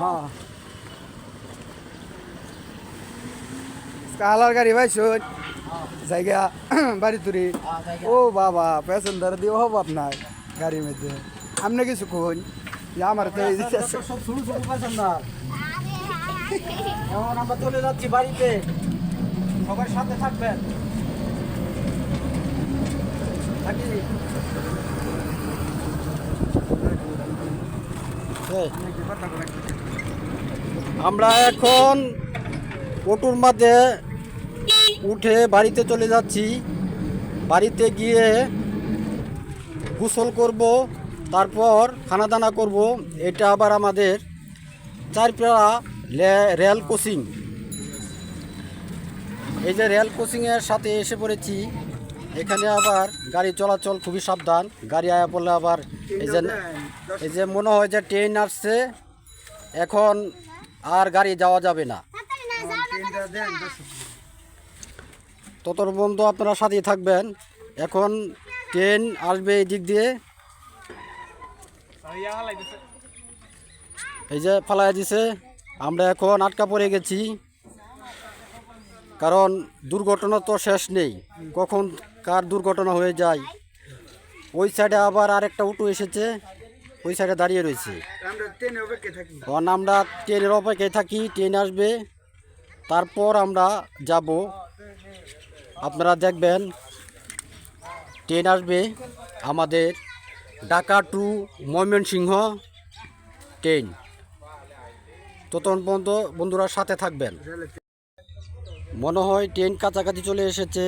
হ্যাঁ কালার গাড়ি ভাই শোন জায়গা বাড়ি তুরি ও বাবা প্যাসেঞ্জার দিয়ে হব আপনার গাড়ির মধ্যে আপনি কিছু কোন যে আমার তো এই যে- সব শুরু শুরু প্যাসেঞ্জার এখন আমরা চলে যাচ্ছি বাড়িতে সবার সাথে থাকবেন থাকি আমরা এখন অটোর মধ্যে উঠে বাড়িতে চলে যাচ্ছি। বাড়িতে গিয়ে গোসল করব, তারপর খানা দানা করব। এটা আবার আমাদের চারপাড়া রেল কোচিং। এই যে রেল কোচিংয়ের সাথে এসে পড়েছি। এখানে আবার গাড়ি চলাচল খুবই সাবধান। গাড়ি আয়া পড়লে আবার এই যে এই যে মনে হয় যে ট্রেন আসছে, এখন আর গাড়ি যাওয়া যাবে না। ততর বন্ধু আপনারা সাথেই থাকবেন। এখন ট্রেন আসবে এই দিক দিয়ে। এই যে ফালাই দিছে। আমরা এখন আটকা পড়ে গেছি। কারণ দুর্ঘটনা তো শেষ নেই। কখন কার দুর্ঘটনা হয়ে যায়? ওই সাইডে আবার আরেকটা উটো এসেছে ওই সাইডে দাঁড়িয়ে রয়েছে। আমরা ট্রেনের অপেক্ষায় থাকি। ট্রেন আসবে। তারপর আমরা যাব। আপনারা দেখবেন ট্রেন আসবে আমাদের ঢাকা টু ময়মনসিংহ ট্রেন ততক্ষণ পর্যন্ত বন্ধুরা সাথে থাকবেন। মনে হয় ট্রেন কাছাকাছি চলে এসেছে।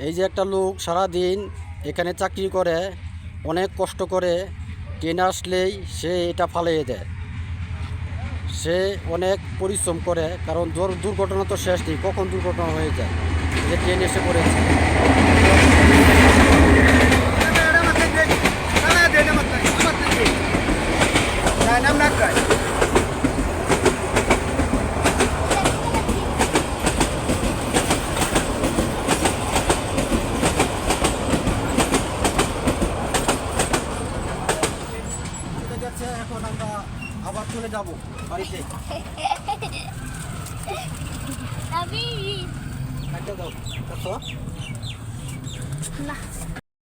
এই যে একটা লোক সারাদিন এখানে চাকরি করে, অনেক কষ্ট করে, ট্রেন আসলেই সে এটা ফালিয়ে দেয়। সে অনেক পরিশ্রম করে, কারণ দুর- দুর্ঘটনা তো শেষ নেই, কখন দুর্ঘটনা হয়ে যায়? যে ট্রেন এসে পড়েছে গেছে এখন আমরা আবার চলে যাব বাড়িতে। আমি একটা দাও। nah,